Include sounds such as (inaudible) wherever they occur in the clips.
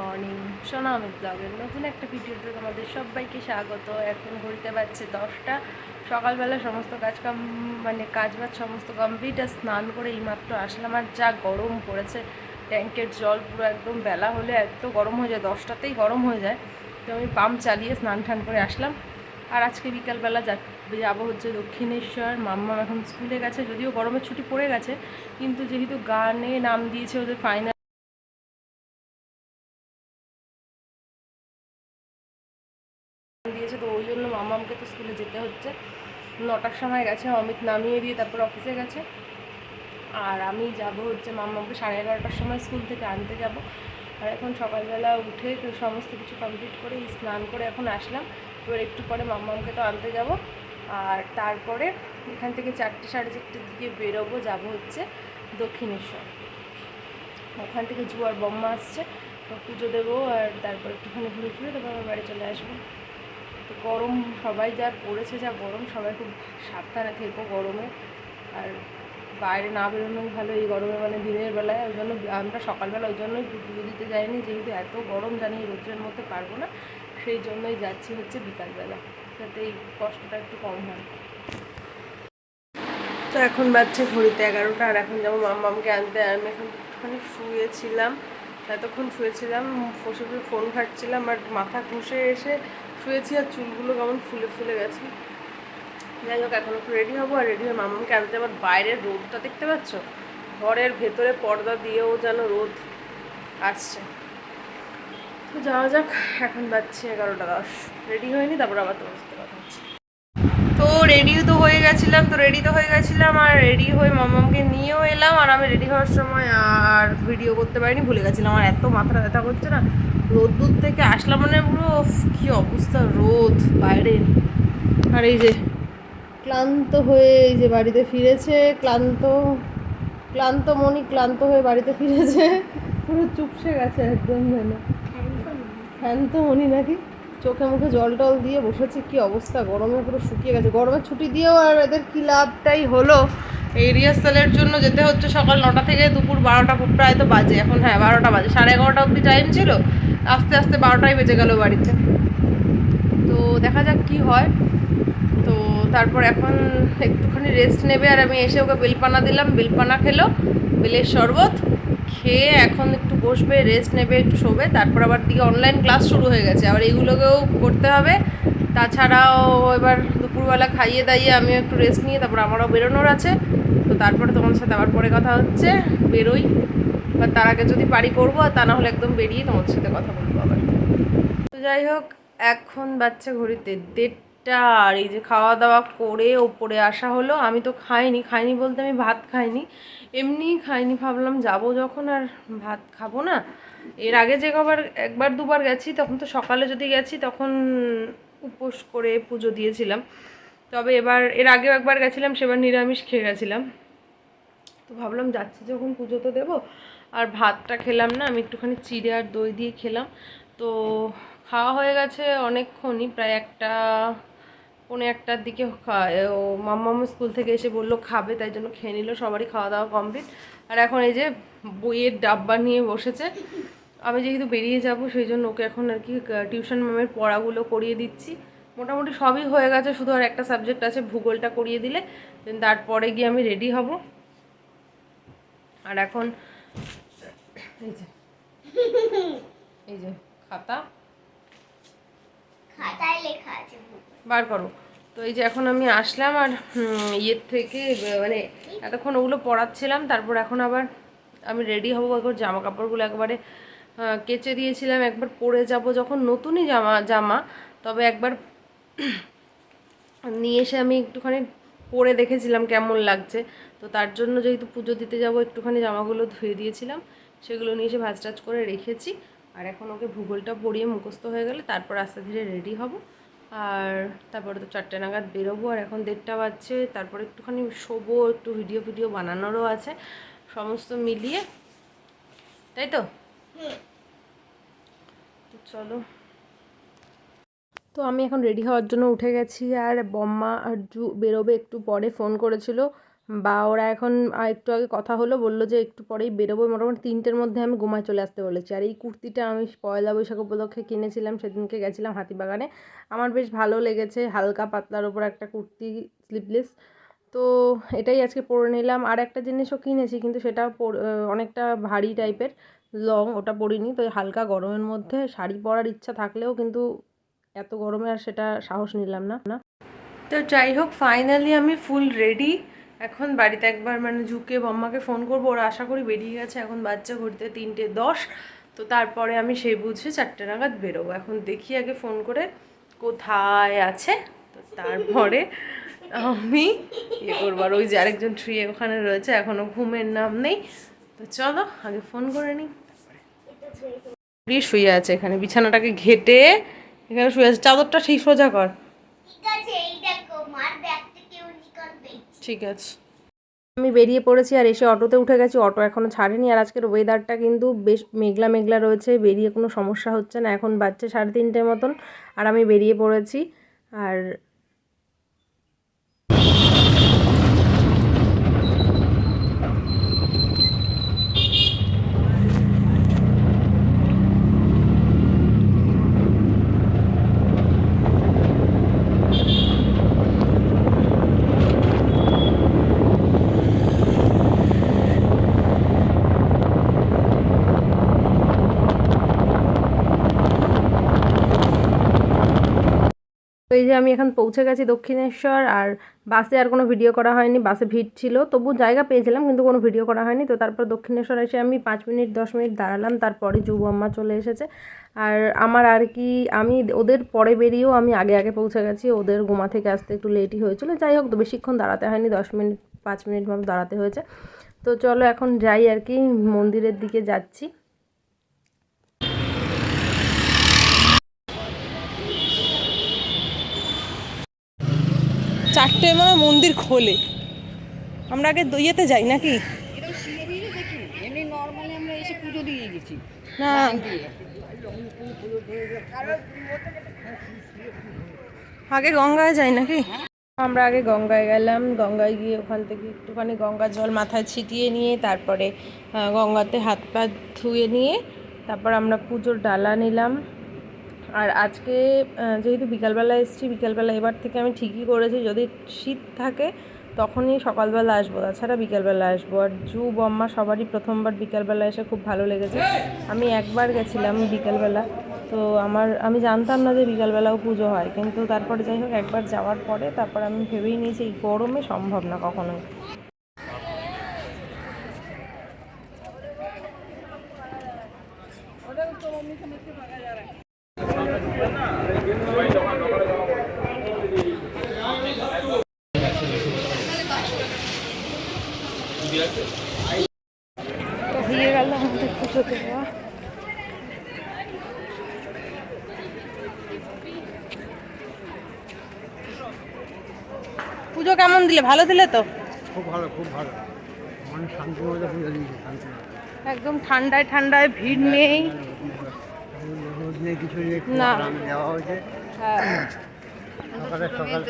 Morning সোনা অমিত ব্লগের নতুন একটা ভিডিওতে তোমাদের সবাইকে স্বাগত। এখন ঘুরতে পারছে দশটা। সকালবেলা সমস্ত কাজ কাম মানে কাজ বাজ সমস্ত কমপ্লিট আর স্নান করে এইমাত্র আসলাম আর যা গরম পড়েছে। ট্যাঙ্কের জল পুরো একদম বেলা হলে এত গরম হয়ে যায়, দশটাতেই গরম হয়ে যায়। তো আমি পাম্প চালিয়ে স্নান টান করে আসলাম। আর আজকে বিকালবেলা যা যাব হচ্ছে দক্ষিণেশ্বর। মাম্মা এখন স্কুলে গেছে, যদিও গরমের ছুটি পড়ে গেছে, কিন্তু যেহেতু গানে নাম দিয়েছে ওদের ফাইনাল স্কুলে যেতে হচ্ছে। নটার সময় গেছে, অমিত নামিয়ে দিয়ে তারপর অফিসে গেছে। আর আমি যাব হচ্ছে মামামকে সাড়ে এগারোটার সময় স্কুল থেকে আনতে যাব। আর এখন সকালবেলা উঠে সমস্ত কিছু কমপ্লিট করে স্নান করে এখন আসলাম। এবার একটু পরে মামামকে তো আনতে যাব। আর তারপরে এখান থেকে চারটে সাড়ে চারটের দিকে বেরোবো, যাব হচ্ছে দক্ষিণেশ্বর। ওখান থেকে জুয়ার বম্মা আসছে। পুজো দেবো আর তারপর একটুখানি ঘুরে ঘুরে তারপর আমার বাড়ি চলে আসব। তো গরম সবাই যা পড়েছে, যা গরম, সবাই খুব সাবধানে থেকো গরমে। আর বাইরে না বেরোনোই ভালো এই গরমে মানে দিনের বেলায়। ওই জন্য আমরা সকালবেলা ওই জন্যই দিতে যাইনি, যেহেতু এত গরম, জানি রোদ্রের মধ্যে পারব না। সেই জন্যই যাচ্ছি হচ্ছে বিকালবেলা, যাতে এই কষ্টটা একটু কম হয়। তো এখন বাজছে ঘড়িতে এগারোটা, আর এখন যাব মাম্মামকে আনতে। আর আমি এখন একটুখানি শুয়েছিলাম, এতক্ষণ শুয়েছিলাম বসে ফোন ঘাটছিলাম, আর মাথা ঘষে এসে শুয়েছি আর চুলগুলো কেমন ফুলে ফুলে গেছে। যাই হোক, এখন একটু রেডি হব আর রেডি হয়ে মামাকে আনতে। আবার বাইরের রোদটা দেখতে পাচ্ছ? ঘরের ভেতরে পর্দা দিয়েও যেন রোদ আসছে। তো যাওয়া যাক, এখন বাজছে এগারোটা দশ। রেডি হয়নি, তারপর আবার তোমার সাথে কথা হচ্ছে। তো রেডি তো হয়ে গেছিলাম, তো রেডি তো হয়ে গেছিলাম আর রেডি হয়ে মামামকে নিয়েও এলাম। আর আমি রেডি হওয়ার সময় আর ভিডিও করতে পারিনি, ভুলে গেছিলাম। আমার এত মাথা ব্যথা করছে না রোদ্দুর থেকে আসলাম মানে পুরো কি অবস্থা রোদ, বাইরে। আর এই যে, ক্লান্ত হয়ে এই যে বাড়িতে ফিরেছে, ক্লান্ত ক্লান্ত মনি ক্লান্ত হয়ে বাড়িতে ফিরেছে। পুরো চুপসে গেছে একদম যেন। ফ্যান তো মনি নাকি? চোখে মুখে জল টল দিয়ে বসেছে, কি অবস্থা? গরমে পুরো শুকিয়ে গেছে। গরমের ছুটি দিয়েও আর এদের কি লাভটাই হলো? এই রিহার্সালের জন্য যেতে হচ্ছে সকাল নটা থেকে দুপুর বারোটা, প্রায় তো বাজে। এখন হ্যাঁ বারোটা বাজে। সাড়ে এগারোটা অবধি টাইম ছিল। আস্তে আস্তে বারোটাই বেজে গেল বাড়িতে। তো দেখা যাক কি হয়। তো তারপর এখন একটুখানি রেস্ট নেবে আর আমি এসে ওকে বেলপানা দিলাম। বেলপানা খেলো, বেলের শরবত খেয়ে এখন একটু বসবে রেস্ট নেবে, একটু শোবে। তারপর আবার দিকে অনলাইন ক্লাস শুরু হয়ে গেছে। আবার এইগুলোকেও করতে হবে। তাছাড়াও এবার দুপুরবেলা খাইয়ে দাইয়ে আমিও একটু রেস্ট নিয়ে তারপর আমারও বেরোনোর আছে। তো তারপরে তোমার সাথে আবার পরে কথা হচ্ছে। বেরোই। বা তার আগে যদি পারি করব আর তা না হলে একদম বেরিয়ে তোমার সাথে কথা বলব আবার। তো যাই হোক, এখন বাচ্চা ঘড়িতে দেড়টা, আর এই যে খাওয়া দাওয়া করে ওপরে আসা হলো, আমি তো খাইনি খাইনি বলতে আমি ভাত খাইনি, এমনিই খাইনি, ভাবলাম যাব যখন আর ভাত খাব না। এর আগে যে কবার, একবার দুবার গেছি, তখন তো সকালে যদি গেছি, তখন উপোস করে পুজো দিয়েছিলাম। তবে এবার, এর আগেও একবার গেছিলাম, সেবার নিরামিষ খেয়ে গেছিলাম। তো ভাবলাম যাচ্ছি যখন পুজো তো দেবো আর ভাতটা খেলাম না, আমি একটুখানি চিড়ে আর দই দিয়ে খেলাম। তো খাওয়া হয়ে গেছে অনেকক্ষণই, প্রায় একটা, পৌনে একটার দিকে ও মাম্মাম স্কুল থেকে এসে বলল, খাবে তাই জন্য খেয়ে নিল, সবারই খাওয়া দাওয়া কমপ্লিট। আর এখন এই যে বইয়ের ডাব্বা নিয়ে বসেছে, আমি যেহেতু বেরিয়ে যাব, সেই জন্য ওকে এখন আর কি টিউশন ম্যামের পড়াগুলো করিয়ে দিচ্ছি। মোটামুটি সবই হয়ে গেছে, শুধু আর একটা সাবজেক্ট আছে, ভূগোলটা করিয়ে দিলে, দেন তারপরে গিয়ে আমি রেডি হব। আর এখন এই যে। (laughs) এই যে খাতা। খাতায় লেখা আছে। বার করো। তো এই যে এখন আমি আসলাম আর ইয়ের থেকে মানে এতক্ষণ ওগুলো পড়াচ্ছিলাম তারপর এখন আবার আমি রেডি হব। একবার জামা কাপড়গুলো একবারে কেচে দিয়েছিলাম। একবার পরে যাব যখন নতুনই জামা জামা তবে একবার (clears throat) নিয়ে এসে আমি একটুখানি পরে দেখেছিলাম কেমন লাগছে। তো তার জন্য যেহেতু পুজো দিতে যাব একটুখানি জামাগুলো ধুয়ে দিয়েছিলাম। সেগুলো নিয়ে এসে ভাজ টাজ করে রেখেছি। আর এখন ওকে ভূগোলটা পড়িয়ে মুখস্থ হয়ে গেলে তারপর আস্তে ধীরে রেডি হব। আর তারপরে তো চারটে নাগাদ বেরোবো। আর এখন দেড়টা বাজছে। তারপরে একটুখানি শোবো একটু ভিডিও ভিডিও বানানোরও আছে। সমস্ত মিলিয়ে। তাই তো? তো চলো। তো আমি এখন রেডি হওয়ার জন্য উঠে গেছি। আর বম্মা আর জু বেরোবে একটু পরে ফোন করেছিল। বা ওরা এখন একটু আগে কথা হলো, বলল যে একটু পরেই বেরোবো মোটামুটি তিনটের মধ্যে আমি ঘুমায় চলে আসতে বলেছি। আর এই কুর্তিটা আমি পয়লা বৈশাখ উপলক্ষে কিনেছিলাম, সেদিনকে গেছিলাম হাতিবাগানে। আমার বেশ ভালো লেগেছে, হালকা পাতলার ওপর একটা কুর্তি স্লিভলেস তো এটাই আজকে পরে নিলাম। আর একটা জিনিসও কিনেছি, কিন্তু সেটা অনেকটা ভারী টাইপের লং ওটা পরিনি। তো হালকা গরমের মধ্যে শাড়ি পরার ইচ্ছা থাকলেও কিন্তু এত গরমে আর সেটা সাহস নিলাম না। না তো যাই হোক ফাইনালি আমি ফুল রেডি এখন বাড়িতে একবার মানে ঝুঁকে বম্মাকে ফোন করব, ওরা আশা করি বেরিয়ে গেছে। এখন বাচ্চা ঘুরতে তিনটে দশ। তো তারপরে আমি সেই বুঝে চারটে নাগাদ বেরোবো। এখন দেখি আগে ফোন করে কোথায় আছে। তো তারপরে আমি ইয়ে করব। আর ওই যে আরেকজন ট্রি ওখানে রয়েছে এখনও ঘুমের নাম নেই। তো চলো, আগে ফোন করে নিই। তারপরে শুয়ে আছে এখানে। বিছানাটাকে ঘেটে এখানে শুয়ে আছে। চাদরটা ঠিক সোজা কর। ঠিক আছে এই দেখো মার ব্যাগ থেকে ইউনিকর্ন পেয়েছি ঠিক আছে। আমি বেরিয়ে পড়েছি আর এসে অটোতে উঠে গেছি, অটো এখনও ছাড়েনি। আর আজকের ওয়েদারটা কিন্তু বেশ মেঘলা মেঘলা রয়েছে, বেরিয়ে কোনো সমস্যা হচ্ছে না। এখন বাচ্চা সাড়ে তিনটে মতন, আর আমি বেরিয়ে পড়েছি। আর যে আমি এখন পৌঁছে গেছি দক্ষিণেশ্বর আর বাসে আর কোনো ভিডিও করা হয়নি, বাসে ভিড় ছিল। তবু জায়গা পেয়েছিলাম কিন্তু কোনো ভিডিও করা হয়নি। তো তারপর দক্ষিণেশ্বর এসে আমি পাঁচ মিনিট, দশ মিনিট দাঁড়ালাম। তারপরে যুব আম্মা চলে এসেছে। আর আমার আর কি, আমি ওদের পরে বেরিয়েও আমি আগে আগে পৌঁছে গেছি। ওদের গোমা থেকে আসতে একটু লেটই হয়েছিল। যাই হোক, তো বেশিক্ষণ দাঁড়াতে হয়নি। দশ মিনিট, পাঁচ মিনিট মতো দাঁড়াতে হয়েছে। তো চলো এখন যাই আর কি, মন্দিরের দিকে যাচ্ছি। চারটে মানে মন্দির খোলে। আমরা আগে দইয়েতে যাই নাকি? এমনি আমরা এসে পুজো দিয়ে গেছি। না। আগে গঙ্গায় যাই নাকি? আমরা আগে গঙ্গায় গেলাম। গঙ্গায় গিয়ে ওখান থেকে একটুখানি গঙ্গার জল মাথায় ছিটিয়ে নিয়ে তারপরে গঙ্গাতে হাত পা ধুয়ে নিয়ে তারপর আমরা পুজোর ডালা নিলাম। আর আজকে যেহেতু বিকালবেলা এসেছি, বিকালবেলা এবার থেকে আমি ঠিকই করেছি, যদি শীত থাকে তখনই সকালবেলা আসব, তাছাড়া বিকালবেলা আসব। আর জু, বম্মা সবারই প্রথমবার বিকালবেলা এসে খুব ভালো লেগেছে। আমি একবার গেছিলাম বিকালবেলা, তো আমার, আমি জানতাম না যে বিকালবেলাও পুজো হয়, কিন্তু তারপরে যাই হোক, একবার যাওয়ার পরে তারপর আমি ভেবেই নিয়েছি, এই গরমে সম্ভব না কখনোই। হয়ে গেল আমাদের পুজো দেওয়া। পুজো কেমন দিলে? ভালো দিলে তো? খুব ভালো খুব ভালো। মানুষ শান্তি মতো পুজো দিয়েছে একদম ঠান্ডায় ঠান্ডায় ভিড় নেই। নেই কিছু নেই। আরাম দেওয়া হয়েছে। হ্যাঁ। সকালে সকাল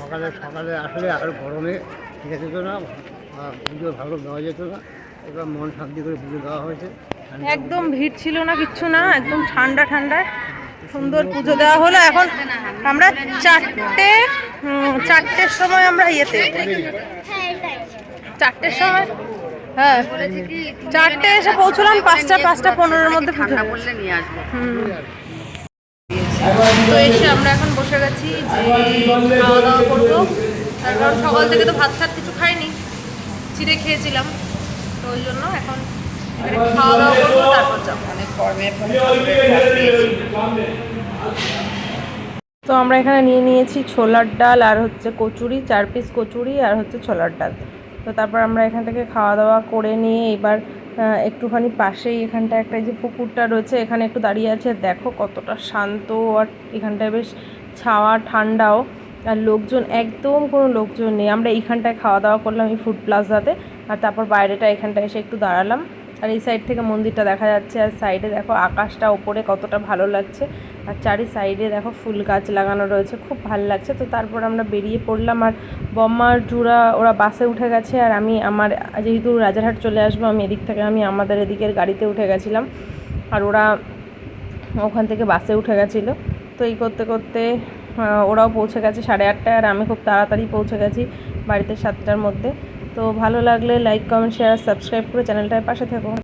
সকালে সকালে আসলে আর গরমে ঠিক যেত না? পুজো ভালো দেওয়া যেত না। এবার মন শান্তি করে পুজো দেওয়া হয়েছে। একদম ভিড় ছিল না কিচ্ছু না একদম ঠান্ডা ঠান্ডায় সুন্দর পুজো দেওয়া হলো। এখন আমরা চারটে চারটের সময় আমরা ইয়েতে হ্যাঁ চারটের সময় হ্যাঁ। চারটে এসে পৌঁছলাম পাঁচটা পাঁচটা পনেরোর মধ্যে ঠান্ডা পড়লে নিয়ে আসব। তো এসে আমরা এখন বসে গেছি যে খাওয়া দাওয়া করব। তার কারণ সকাল থেকে তো ভাত টাত কিছু খাইনি চিড়ে খেয়েছিলাম। তো ওই জন্য এখন খাওয়া দাওয়া করব তারপর যাব। অনেক কর্মের। তো আমরা এখানে নিয়ে নিয়েছি ছোলার ডাল আর হচ্ছে কচুরি চার পিস কচুরি আর হচ্ছে ছোলার ডাল। তো তারপর আমরা এখান থেকে খাওয়া দাওয়া করে নিয়ে এবার একটুখানি পাশেই এখানটা একটা যে পুকুরটা রয়েছে, এখানে একটু দাঁড়িয়ে আছে। দেখো কতটা শান্ত আর এখানটায় বেশ ছাওয়া, ঠান্ডাও। আর লোকজন, একদম কোনো লোকজন নেই। আমরা এইখানটায় খাওয়া দাওয়া করলাম এই ফুড প্লাজাতে আর তারপর বাইরেটা এখানটায় এসে একটু দাঁড়ালাম। আর এই সাইড থেকে মন্দিরটা দেখা যাচ্ছে, আর সাইডে দেখো আকাশটা ওপরে কতটা ভালো লাগছে। আর চারি সাইডে দেখো ফুল গাছ লাগানো রয়েছে, খুব ভালো লাগছে। তো তারপর আমরা বেরিয়ে পড়লাম, আর বম্মার জুরা ওরা বাসে উঠে গেছে, আর আমি আমার যেহেতু রাজারহাট চলে আসব, আমি এদিক থেকে, আমি আমাদের এদিকের গাড়িতে উঠে গেছিলাম। আর ওরা ওখান থেকে বাসে উঠে গেছিল। তো এই করতে করতে ওরাও পৌঁছে গেছে সাড়ে আটটায়, আর আমি খুব তাড়াতাড়ি পৌঁছে গেছি বাড়িতে সাতটার মধ্যে। তো ভালো লাগলে লাইক কমেন্ট শেয়ার সাবস্ক্রাইব করে চ্যানেলটার পাশে থেকো।